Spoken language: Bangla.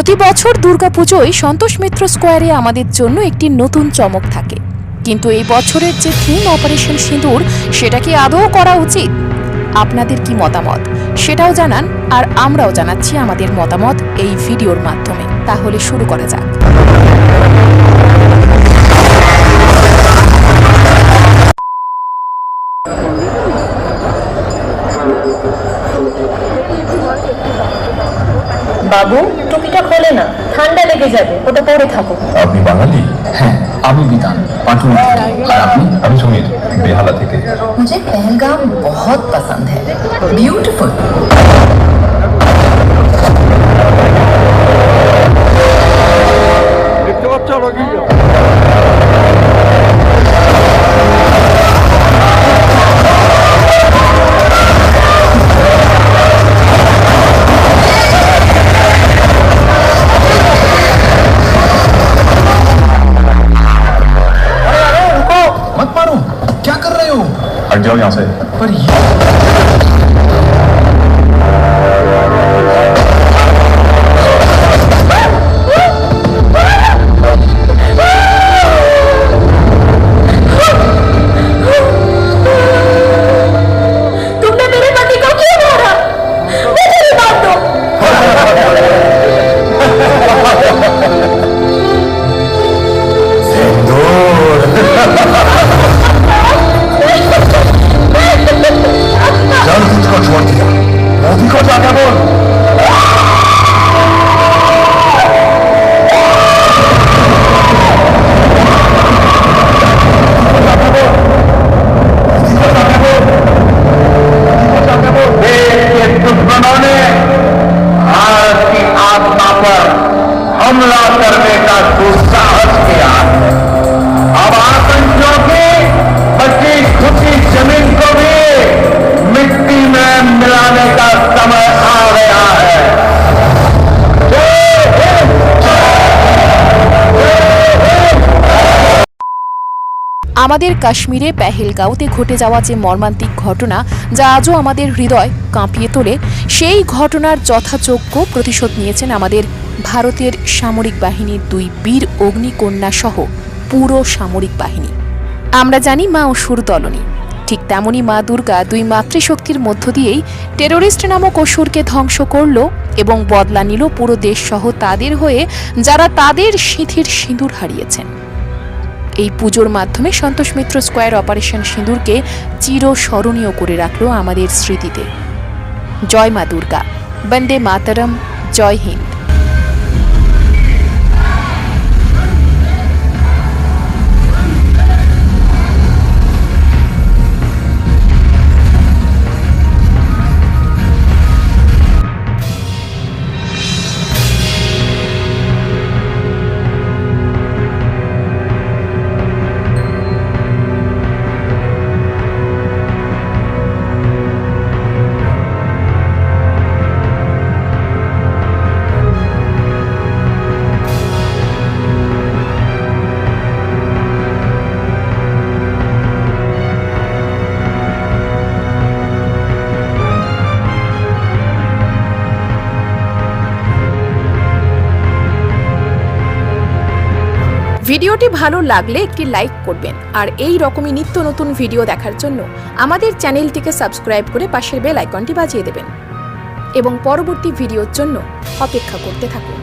প্রতি বছর দুর্গাপুজোয় সন্তোষ মিত্র স্কোয়ারে আমাদের জন্য একটি নতুন চমক থাকে। কিন্তু এই বছরের যে থিম অপারেশন সিঁদুর, সেটা কি আদৌ করা উচিত? আপনাদের কি মতামত? সেটাও জানান, আর আমরাও জানাচ্ছি আমাদের মতামত এই ভিডিওর মাধ্যমে। তাহলে শুরু করা যাক। বাবু? খোলে না ঠান্ডা লেগে যাবে ওটা পরে থাকো আপনি বাঙালি হ্যাঁ আমি বিধান পাটুন থেকে আর আপনি আমি সমীর বেহালা থেকে मुझे पहलगाम बहुत पसंद है beautiful I'll say. But you. আমাদের কাশ্মীরে পেহেলগাঁওতে ঘটে যাওয়া যে মর্মান্তিক ঘটনা, যা আজও আমাদের হৃদয় কাঁপিয়ে তোলে, সেই ঘটনার যথাযোগ্য প্রতিশোধ নিয়েছেন আমাদের ভারতের সামরিক বাহিনীর দুই বীর অগ্নিকন্যা সহ পুরো সামরিক বাহিনী। আমরা জানি মা অসুর দলনী। ঠিক তেমনই মা দুর্গা দুই মাতৃশক্তির মধ্য দিয়েই টেরোরিস্ট নামক অসুরকে ধ্বংস করল এবং বদলা নিল পুরো দেশসহ তাদের হয়ে যারা তাদের সিঁথির সিঁদুর হারিয়েছেন। এই পুজোর মাধ্যমে সন্তোষ মিত্র স্কোয়ার অপারেশন সিঁদুরকে চিরস্মরণীয় করে রাখল আমাদের স্মৃতিতে। জয় মা দুর্গা। বন্দে মাতরম। জয় হিন্দ। ভিডিওটি ভালো লাগলে একটি লাইক করবেন আর এই রকমই নিত্য নতুন ভিডিও দেখার জন্য আমাদের চ্যানেলটিকে সাবস্ক্রাইব করে পাশের বেল আইকনটি বাজিয়ে দেবেন। এবং পরবর্তী ভিডিওর জন্য অপেক্ষা করতে থাকুন।